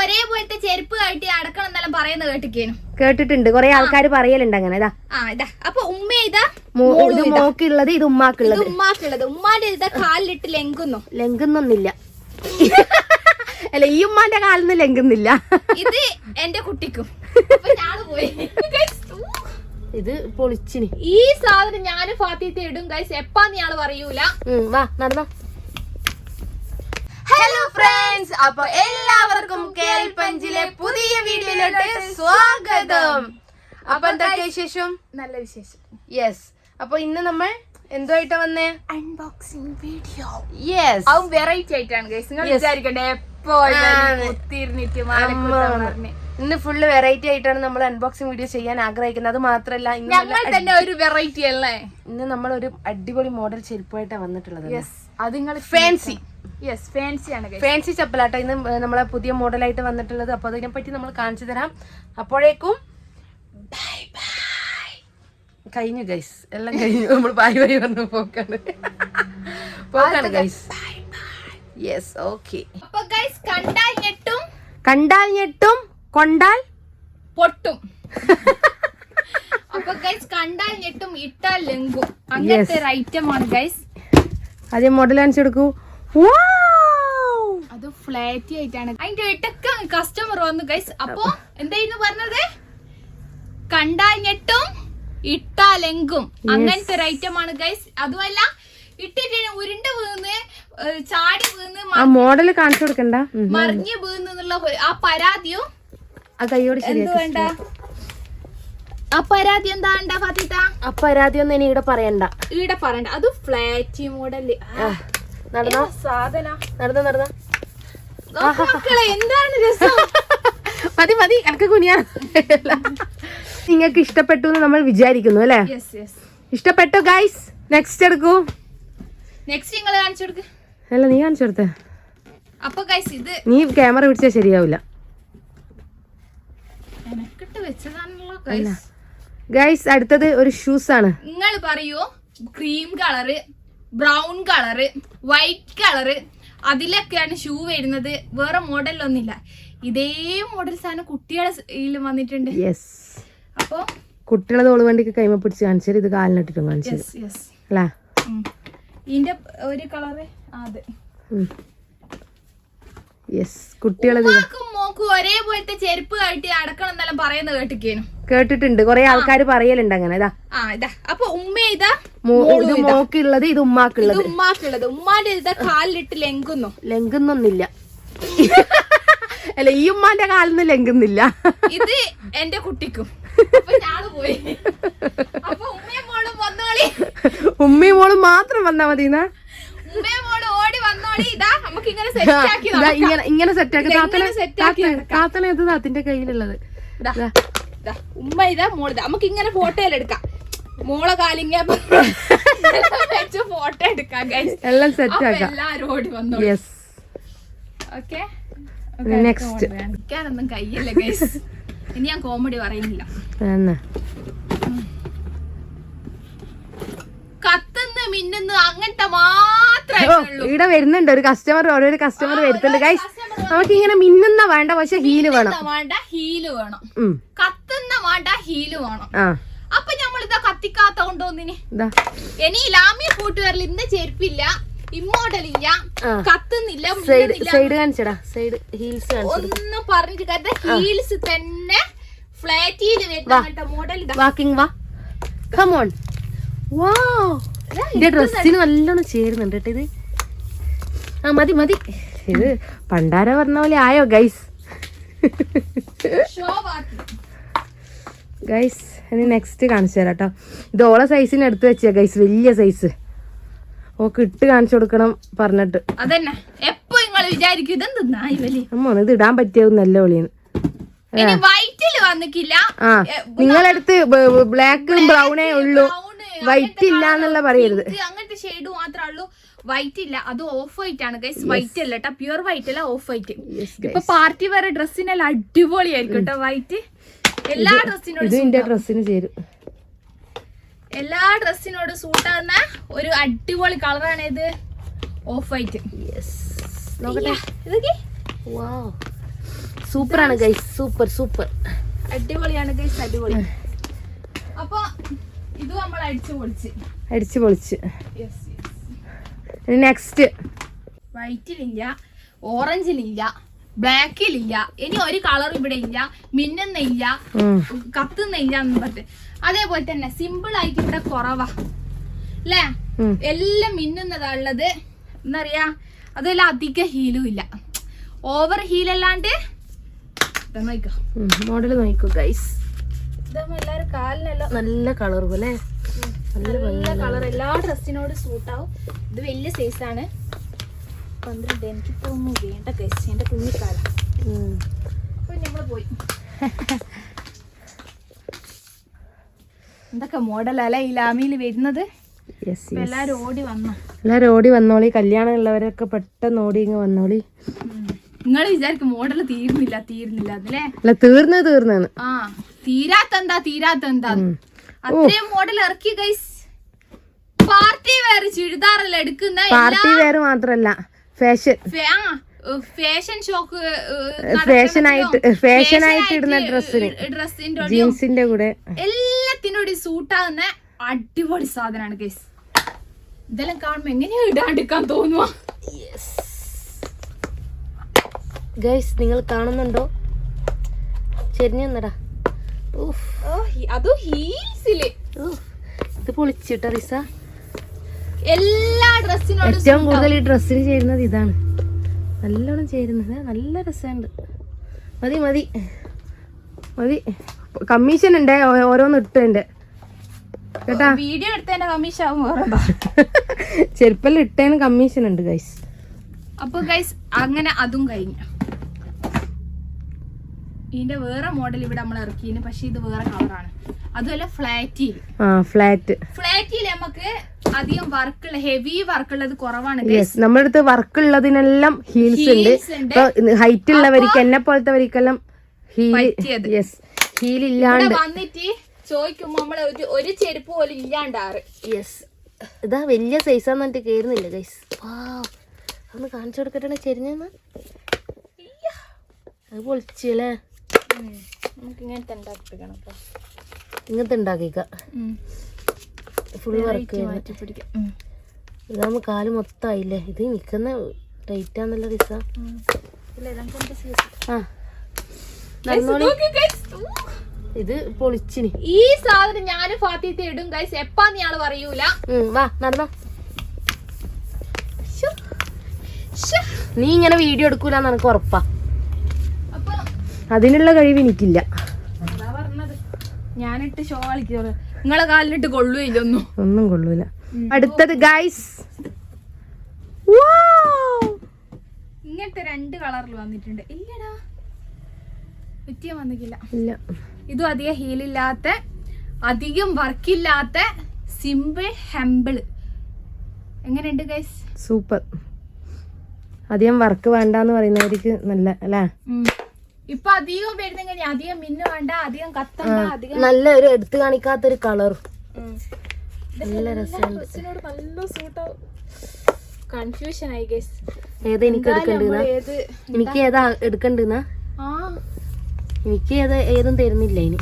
ഒരേപോലത്തെ ചെരുപ്പ് കയറ്റി അടക്കണം എന്നെല്ലാം പറയുന്നത് കേട്ടിക്കേനു കേട്ടിട്ടുണ്ട്. കൊറേ ആൾക്കാർ പറയലുണ്ട് അങ്ങനെ. ഇതാ. ആ ഇതാ. അപ്പൊ ഉമ്മ ഇതാ ഇത്. മോക്കുള്ളത് ഇത് ഉമ്മാക്കുള്ളത്. ഉമ്മാക്കുള്ളത്. ഉമ്മാന്റെ ഇതാ കാലിലിട്ട് ലെങ്കുന്നു ലെങ്കുന്നൊന്നില്ല അല്ല ഈ ഉമ്മാന്റെ കാലിന്ന് ലംഘുന്നില്ല. ഇത് എന്റെ കുട്ടിക്കും. ഇത് പൊളിച്ചിന്. ഈ സാധനം ഞാനും ഫാത്തിയത്തെ ഇടും ഗൈസ് എപ്പാന്ന് ഞാൻ പറയൂല. വാ നടന്നോ. ഫ്രണ്ട്സ് അപ്പൊ എല്ലാവർക്കും കേൾപ്പഞ്ചിലെ പുതിയ വീഡിയോയിലോട്ട് സ്വാഗതം. അപ്പൊ എന്തൊക്കെ വിശേഷം? നല്ല വിശേഷം. യെസ് അപ്പൊ ഇന്ന് നമ്മൾ എന്തുമായിട്ടാ വന്നേ? അൺബോക്സിംഗ് വീഡിയോ യെസ് അതും വെറൈറ്റി ആയിട്ടാണ് ഗൈസ് നിങ്ങൾ. വിചാരിക്കണ്ടേ എപ്പോഴും. ഇന്ന് ഫുള്ള് വെറൈറ്റി ആയിട്ടാണ് നമ്മൾ അൺബോക്സിംഗ് വീഡിയോ ചെയ്യാൻ ആഗ്രഹിക്കുന്നത്. അത് മാത്രല്ല ഞങ്ങൾ തന്നെ ഒരു വെറൈറ്റി അല്ലേ? ഇന്ന് നമ്മൾ ഒരു അടിപൊളി മോഡൽ ചെരുപ്പായിട്ടാണ് വന്നിട്ടുള്ളത്. അത് നിങ്ങൾ ഫാൻസി യെസ് ഫാൻസി ആണ് ഫാൻസി ചപ്പലാട്ടോ. ഇന്ന് നമ്മളെ പുതിയ മോഡലായിട്ട് വന്നിട്ടുള്ളത്. അപ്പൊ അതിനെ പറ്റി നമ്മൾ കാണിച്ചു തരാം. അപ്പോഴേക്കും ബൈ ബൈ കഴിഞ്ഞു ഗൈസ് എല്ലാം കഴിഞ്ഞു. നമ്മൾ ബൈ ബൈ പറഞ്ഞു പോക്കാണ്. പോക്കാണ് ഗൈസ് യെസ് ഓക്കെ അപ്പൊ ഗൈസ് കണ്ടാൽ ഞെട്ടും. കണ്ടാൽ ഞെട്ടും കൊണ്ടാൽ പൊട്ടും. അപ്പൊ ഗൈസ് കണ്ടാൽ ഞെട്ടും ഇട്ടാൽ ലെങ്കും. അങ്ങനത്തെ ഒരു ഐറ്റം ആണ് ഗൈസ് അതേ മോഡൽ അനുസരിച്ചെടുക്കൂ! അത് ഫ്ലാറ്റി ആയിട്ടാണ്. അതിന്റെ ഇട്ടൊക്കെ കസ്റ്റമർ വന്നു ഗൈസ് അപ്പൊ എന്തായിരുന്നു പറഞ്ഞത്? കണ്ടാൽ ഞെട്ടും ഇട്ടാൽ എങ്കും അങ്ങനത്തെ ഒരു ഐറ്റം ആണ് ഗൈസ് അതുമല്ല ഇട്ടിട്ട് ഉരുണ്ട് വീന്ന് ഏഹ് ചാടി വീന്ന് ആ മോഡൽ കാണിച്ചു കൊടുക്കണ്ട. മറിഞ്ഞു എന്നുള്ള ആ പരാതിയും എന്തുവേണ്ട അപരാധി എന്താണ്ട ഫാത്തിത്ത ആ പരാതി ഒന്നും ഇനി ഇവിടെ പറയണ്ട. ഇവിടെ പറയണ്ട. അത് ഫ്ലാറ്റ് മോഡൽ നടന്നോ? സാധന? നടന്നോ നടന്നോ. മക്കളെ എന്താണ് രസം? മതി മതി എനക്ക് കുനിയാ നിങ്ങൾക്ക് ഇഷ്ടപ്പെട്ടു എന്ന് നമ്മൾ വിചാരിക്കുന്നു അല്ലേ? ഇഷ്ടപ്പെട്ടു ഗൈസ് നെക്സ്റ്റ് എടുക്കൂ. നെക്സ്റ്റ് നിങ്ങൾ കാണിച്ചു കൊടുക്ക്. അല്ല നീ കാണിച്ചു കൊടുത്തേ. അപ്പൊ ഗൈസ് ഇത് നീ ക്യാമറ പിടിച്ചാൽ ശരിയാവില്ല. ഗൈസ് അടുത്തത് ഒരു ഷൂസ് ആണ്. നിങ്ങൾ പറയൂ cream colour brown colour white colour. അതിലൊക്കെയാണ് shoe വരുന്നത്. വേറെ മോഡലൊന്നുമില്ല. ഇതേ മോഡൽ സാധനം കുട്ടികളെ വന്നിട്ടുണ്ട്. യെസ് അപ്പൊ കുട്ടികളെ തോൾ വണ്ടിക്ക് കൈമ പിടിച്ച് കാണിച്ചത് ഇത് കാലിനിട്ടിട്ടും കാണിച്ചത് അല്ലേ? ഇതിന്റെ ഒരു കളറ് അതെ. യെസ് കുട്ടികളെ മോക്കും ഒരേപോലത്തെ ചെരുപ്പ് കയറ്റി അടക്കണം എന്നെല്ലാം പറയുന്നത് കേട്ടിക്കേനു. കേട്ടിട്ടുണ്ട്. കൊറേ ആൾക്കാർ പറയലുണ്ട് അങ്ങനെ. ഇതാ. ആ ഇതാ. അപ്പൊ ഉമ്മ ഇതാ ഇത് മോക്കുള്ളത് ഇത് ഉമ്മാക്കുള്ളത്. ഉമ്മാക്കുള്ളത്. ഉമ്മാന്റെ ഇതാ കാലിലിട്ട് ലെങ്കുന്നു ലംഘുന്നൊന്നില്ല അല്ല ഈ ഉമ്മാന്റെ കാലിന്ന് ലംഘുന്നില്ല. ഇത് എന്റെ കുട്ടിക്കും. പോയി. ഉമ്മയും മോളും മാത്രം വന്നാ മതി ഇങ്ങനെ സെറ്റ് ആക്കി. താത്തനെ താത്തനെ ഇത് താത്തിന്റെ കയ്യിലുള്ളത്? ഉമ്മ ഇതാ മോൾ ഇതാ. നമുക്ക് ഇങ്ങനെ ഫോട്ടോ എടുക്കാം. മോളെ കാലിങ്ങ വെച്ച് ഫോട്ടോ എടുക്കാം. എല്ലാം സെറ്റ് ആക്കാം. എല്ലാരും ഓടി വന്നു ഓക്കെ നെക്സ്റ്റ് ൊന്നും കയ്യല്ല ഗൈസ് ഇനി ഞാൻ കോമഡി പറയുന്നില്ല. എന്നാ കത്തുന്ന മിന്നുന്ന അങ്ങനത്തെ മാത്രമേ ഇവിടെ വരുന്നുണ്ട്. ഒരു കസ്റ്റമർ ഓരോ കസ്റ്റമർ വരുന്നുണ്ട്. ഗൈസ് നമുക്ക് ഇങ്ങനെ മിന്നുന്ന വേണ്ട പക്ഷെ ഹീൽ വേണം. വേണ്ട ഹീൽ വേണം. കത്തുന്ന വേണ്ട ഹീൽ വേണം. അപ്പൊ നമ്മൾ ഇതാ കത്തിക്കാത്ത കൊണ്ടോന്നിന് ഇനി ലാമിയ കൂട്ടുകാരിൽ ഇന്ന് ചെരുപ്പില്ല ഇമ്മോഡലില്ല. കത്തുന്നില്ല സൈഡ് കാണിച്ചടാ. സൈഡ് ഹീൽസ് ഒന്നും പറഞ്ഞിട്ട് കാര്യം ഹീൽസ് തന്നെ ഫ്ലാറ്റിയിൽ വരുന്ന മോഡൽ വാക്കിംഗ് വാ. കമോൺ വാ എന്റെ ഡ്രസ്സിന് നല്ലോണം ചേരുന്നുണ്ട് കേട്ടോ ഇത്. ആ മതി മതി. ഇത് പണ്ടാര പറഞ്ഞ പോലെ ആയോ ഗൈസ് ഗൈസ് ഇനി നെക്സ്റ്റ് കാണിച്ചു തരാം കേട്ടോ. ഇത് ഓളെ സൈസിന് എടുത്ത് വെച്ചാ ഗൈസ് വലിയ സൈസ് ഓക്ക് ഇട്ട് കാണിച്ചു കൊടുക്കണം പറഞ്ഞിട്ട്. അതന്നെ. എപ്പോ നിങ്ങൾ വിചാരിക്കും അമ്മ ഇത് ഇടാൻ പറ്റിയത് നല്ല ഒളിന്ന് ഇനി വൈറ്റിൽ വന്നിക്കില്ല. ആ നിങ്ങളെടുത്ത് ബ്ലാക്കും ബ്രൗണേ ഉള്ളൂ. വൈറ്റ് ഇല്ല എന്നുള്ള പറയരുത്. അങ്ങനത്തെ ഷെയ്ഡ് മാത്രമേ ഉള്ളൂ. വൈറ്റ് ഇല്ല അത് ഓഫ് വൈറ്റ് ആണ് ഗൈസ് വൈറ്റ് അല്ല കേട്ടോ പ്യുവർ വൈറ്റ് അല്ല ഓഫ് വൈറ്റ് ഇപ്പൊ പാർട്ടി വേറെ ഡ്രസ്സിനെല്ലാം അടിപൊളിയായിരിക്കും കേട്ടോ വൈറ്റ് എല്ലാ ഡ്രസ്സിനോടും ഡ്രസ്സിന് ചേരും. എല്ലാ ഡ്രസ്സിനോട് സൂട്ടാകുന്ന ഒരു അടിപൊളി കളറാണ് ഇത്. ഓഫ് വൈറ്റ് സൂപ്പർ ആണ് ഗൈസ് സൂപ്പർ സൂപ്പർ. അടിപൊളിയാണ് ഗൈസ് അടിപൊളി. അപ്പൊ ഇത് നമ്മൾ അടിച്ചു പൊളിച്ച്. അടിച്ചു പൊളിച്ച്. യെസ് നെക്സ്റ്റ് വൈറ്റിലില്ല ഓറഞ്ചിലില്ല ബ്ലാക്കിലില്ല ഇനി ഒരു കളർ ഇവിടെ ഇല്ല മിന്നുന്നില്ല കത്തുന്നില്ല എന്ന് പറഞ്ഞിട്ട്. അതേപോലെ തന്നെ സിമ്പിൾ ആയിട്ട് ഇവിടെ കുറവാ. അല്ലേ എല്ലാം മിന്നുന്നതാ ഉള്ളത്. എന്നറിയാ? അതെല്ലാം അധിക ഹീലും ഇല്ല. ഓവർ ഹീലല്ലാണ്ട് ഇതാ മോഡൽ നോക്കൂ ഗൈസ് കാലിനെല്ലാം നല്ല കളർ പോലെ നല്ല കളർ എല്ലാ ഡ്രസ്സിനോട് സൂട്ട് ആവും ഇത് വലിയ സൈസ് ആണ്. പന്ത്രണ്ട് എനിക്ക് തോന്നുന്നു വേണ്ട കഴിച്ച് എന്റെ കുഞ്ഞിക്കാലം. അപ്പൊ നമ്മൾ പോയി. എന്തൊക്കെ മോഡലല്ലേ ഈ ലാമിയിൽ വരുന്നത്? എല്ലാരും ഓടി വന്നു? എല്ലാരും ഓടി വന്നോളി. കല്യാണം ഉള്ളവരൊക്കെ പെട്ടെന്ന് ഓടി ഇങ്ങ് വന്നോളി. നിങ്ങൾ വിചാരിക്കും മോഡൽ തീർന്നില്ല തീർന്നില്ല അതല്ലേ അല്ല തീർന്നു തീർന്നാണ് ആ. തീരാത്തെന്താ തീരാത്തെന്താ? അത്രയും മോഡൽ ഇറക്കി ഗൈസ് പാർട്ടി വേറെ ചുരിദാറല്ല എടുക്കുന്ന? പാർട്ടി വെയർ മാത്രല്ല ഫാഷൻ ഫാഷൻ ഷോക്ക് ഫാഷൻ ആയിട്ട് ഫാഷൻ ആയിട്ട് ഇടുന്ന ഡ്രസ്സിന് ഡ്രസ്സിന്റെ ജീൻസിന്റെ കൂടെ. എല്ലാത്തിനോട് സൂട്ടാകുന്ന അടിപൊളി സാധനമാണ് ഗൈസ് ഇതെല്ലാം കാണുമ്പോ എങ്ങനെയാ ഇടാണ്ടിരിക്കാൻ തോന്നുവാ? ഗൈസ് നിങ്ങൾ കാണുന്നുണ്ടോ? ഹി- അതും ഹീൽസിൽ ഊഫ്. ഇത് പൊളിച്ചിട്ട റിസ? എല്ലാ ഡ്രസ്സിനോടും ഏറ്റവും കൂടുതൽ ഈ ഡ്രസ്സിന് ചേരുന്നത് ഇതാണ്. നല്ലോണം ചേരുന്നത്. നല്ല രസമുണ്ട്. മതി മതി. മതി. കമ്മീഷൻ ഉണ്ട്. ഓരോന്ന് ഇട്ടുണ്ട്. കേട്ടാ? വീഡിയോ എടുത്തതിന്റെ കമ്മീഷൻ ആവും ചെരുപ്പെല്ലാം ഇട്ടതിന് കമ്മീഷൻ ഉണ്ട് ഗൈസ് അപ്പൊ ഗൈസ് അങ്ങനെ അതും കഴിഞ്ഞു. ഇതിന്റെ വേറെ മോഡൽ ഇവിടെ നമ്മൾ ഇറക്കിയിന് പക്ഷെ ഇത് വേറെ കളറാണ് അതുമല്ല ഫ്ലാറ്റിൽ ഫ്ലാറ്റ് ഫ്ലാറ്റിൽ നമുക്ക് അധികം വർക്കുള്ള ഹെവി വർക്കുള്ളത് കുറവാണ് നമ്മുടെ അടുത്ത് വർക്ക് ഉള്ളതിനെല്ലാം ഹീൽസ് ഉണ്ട്. ഹൈറ്റ് ഉള്ളവർക്ക് എന്നെ പോലത്തെവർക്കെല്ലാം. യെസ് ഹീൽ ഇല്ലാണ്ട്. വന്നിട്ട് ചോദിക്കുമ്പോ നമ്മൾ ഒരു ഒരു ചെരുപ്പ് പോലും ഇല്ലാണ്ടാറ്. യെസ് ഇതാ വലിയ സൈസാന്ന് പറഞ്ഞിട്ട് കേറുന്നില്ല ഗൈസ് ഒന്ന് കാണിച്ചു കൊടുക്കട്ടെ ചെരിഞ്ഞെന്ന്. അത് പൊളിച്ചല്ലേ നമുക്ക് ഇങ്ങനത്തെ ഉണ്ടാക്കിപ്പിക്കണം അപ്പൊ ഇങ്ങനത്തെ ഉണ്ടാക്കിക്ക. ഫുൾ വർക്ക് മാറ്റി പിടിക്കാം. കാൽ മൊത്തമായില്ലേ ഇത് നിക്കുന്ന ടൈറ്റാന്നല്ല റിസ ആ. ഇത് പൊളിച്ചിന്. ഈ സാധനം ഞാനും ഫാത്തിത്തെ ഇടും ഗൈസ് എപ്പാന്ന് ഞാൾ പറയൂല. വാ നടന്നോ. നീ ഇങ്ങനെ വീഡിയോ എടുക്കൂലെന്ന് എനിക്ക് ഉറപ്പാ. അതിനുള്ള കഴിവ് എനിക്കില്ല. ഞാനിട്ട് ഷോ കളിക്കുന്നത് നിങ്ങളെ കാലിലിട്ട് കൊള്ളുകയില്ലൊന്നും ഒന്നും കൊള്ളൂല. അടുത്തത് ഗൈസ് ഇങ്ങനത്തെ രണ്ട് കളറിൽ വന്നിട്ടുണ്ട്. ഇല്ലടാ. വ്യത്യ വന്നിട്ടില്ല. ഇല്ല. ഇതും അധികം ഹീലില്ലാത്ത അധികം വർക്കില്ലാത്ത സിമ്പിൾ ഹെമ്പിൾ എങ്ങനെയുണ്ട് ഗൈസ് സൂപ്പർ അധികം വർക്ക് വേണ്ടെന്ന് പറയുന്നവർക്ക് നല്ല അല്ലേ? ഇപ്പൊ അധികം വരുന്നെങ്കിൽ അധികം മിന്നു വേണ്ട അധികം കത്തണ്ട അധികം നല്ല ഒരു എടുത്തു കാണിക്കാത്തൊരു കളർ. നല്ല രസമുണ്ട്. നല്ല സൂട്ടാവും കൺഫ്യൂഷൻ ആയി ഗൈസ് ഏതാ എനിക്ക് എടുക്കണ്ടെന്നാ? എനിക്ക് ഏതാ എടുക്കണ്ടെന്ന? എനിക്ക് ഏതാ ഏതും തരുന്നില്ല ഇനി.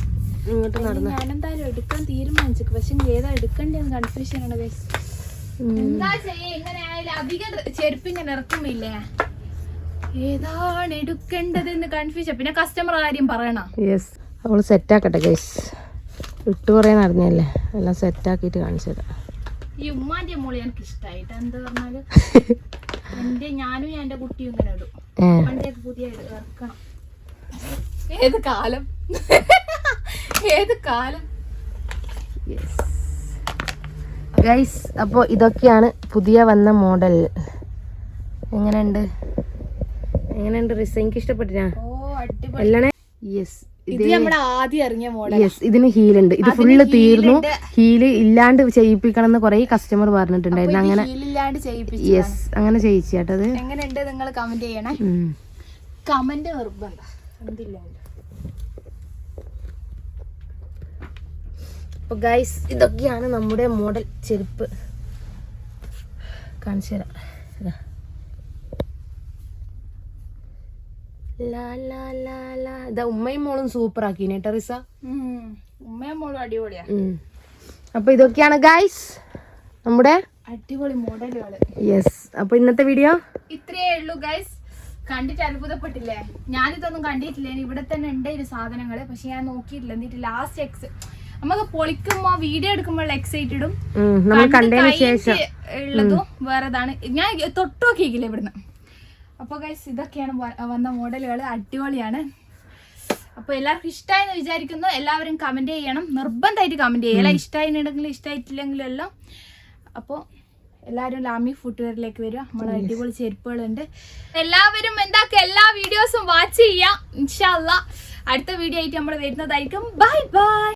ഇങ്ങോട്ട് നടന്ന? ഞാനെന്തായാലും എടുക്കാൻ തീരുമാനിച്ചു പക്ഷെ ഏതാ എടുക്കണ്ടെന്ന് കൺഫ്യൂഷൻ ആണ് ഗൈസ് എന്താ ചെയ്യാ? ഇങ്ങനെ ആയാലും അധികം ചെരുപ്പ് ഇങ്ങനെ ഇറക്കുമില്ലേ ഏതാണ് എടുക്കേണ്ടതെന്ന് കൺഫ്യൂഷൻ പിന്നെ കസ്റ്റമർ കാര്യം പറയണ. യെസ് അവൾ സെറ്റാക്കട്ടെ ഗൈസ് ഇട്ട് കുറേ നടന്നല്ലേ എല്ലാം സെറ്റാക്കിയിട്ട് കാണിച്ചു തരാം. ഈ ഉമ്മാന്റെ മോളി എനിക്ക് ഇഷ്ടായിട്ട് എന്താ പറഞ്ഞാൽ എന്റെ ഞാനും എന്റെ കുട്ടിയും ഇങ്ങനെ ഇടും. പുതിയ ഇറക്കണം. ഏത് കാലം? ഏത് കാലം? ഗൈസ് അപ്പോൾ ഇതൊക്കെയാണ് പുതിയ വന്ന മോഡൽ എങ്ങനെയുണ്ട്? എങ്ങനെയുണ്ട് റിസൈൻക്ക് ഇഷ്ടപ്പെട്ടിനാ ഓ അടിപൊളി. എല്ലാം യെസ് ഇത് നമ്മുടെ ആദ്യം ഇറങ്ങിയ മോഡൽ യെസ് ഇതിന് ഹീലുണ്ട് ഇത് ഫുള്ള് തീർന്നു. ഹീൽ ഇല്ലാണ്ട് ചെയ്യിപ്പിക്കണം എന്ന് കുറെ കസ്റ്റമർ പറഞ്ഞിട്ടുണ്ടായിരുന്നു. അങ്ങനെ യെസ് അങ്ങനെ ചെയ്യിച്ചേട്ടത് എങ്ങനെയുണ്ട് നിങ്ങൾ കമന്റ് ചെയ്യണേ? കമന്റ് നിർബന്ധം. എന്തില്ല അപ്പൊ ഗൈസ് ഇതൊക്കെയാണ് നമ്മുടെ മോഡൽ ചെരുപ്പ്. കാണിച്ചു തരാം. ഉമ്മയും മോളും സൂപ്പർ ആക്കിനെ ടെറിസ ഉമ്മയും മോളും അടിപൊളിയാ. അപ്പൊ ഇതൊക്കെയാണ് ഗൈസ് നമ്മുടെ അടിപൊളി മോഡലുകൾ യെസ് അപ്പൊ ഇന്നത്തെ വീഡിയോ ഇത്രയേ ഉള്ളൂ ഗൈസ് കണ്ടിട്ട് അത്ഭുതപ്പെട്ടില്ലേ? ഞാനിതൊന്നും കണ്ടിട്ടില്ല. ഇവിടെ തന്നെ ഉണ്ട് ഈ സാധനങ്ങൾ. പക്ഷെ ഞാൻ നോക്കിയിട്ടില്ല. എന്നിട്ട് ലാസ്റ്റ് എക്സ് നമുക്ക് പൊളിക്കുമ്പോ വീഡിയോ എടുക്കുമ്പോൾ എക്സൈറ്റഡും ഉള്ളതും വേറെതാണ്. ഞാൻ തൊട്ടു നോക്കിയില്ല ഇവിടുന്ന്. അപ്പൊ ഗൈസ് ഇതൊക്കെയാണ് വന്ന മോഡലുകൾ അടിപൊളിയാണ്. അപ്പോൾ എല്ലാവർക്കും ഇഷ്ടമായെന്ന് വിചാരിക്കുന്നു. എല്ലാവരും കമന്റ് ചെയ്യണം. നിർബന്ധമായിട്ട് കമന്റ് ചെയ്യല ഇഷ്ടമായിട്ടുണ്ടെങ്കിലും ഇഷ്ടമായിട്ടില്ലെങ്കിലും എല്ലാം. അപ്പോൾ എല്ലാവരും ലാമി ഫുട്വെയറിലേക്ക് വരിക. നമ്മളെ അടിപൊളി ചെരുപ്പുകളുണ്ട്. എല്ലാവരും എന്താക്കുക എല്ലാ വീഡിയോസും വാച്ച് ചെയ്യാം ഇൻഷാല്ല അടുത്ത വീഡിയോ ആയിട്ട് നമ്മൾ വരുന്നതായിരിക്കും. Bye bye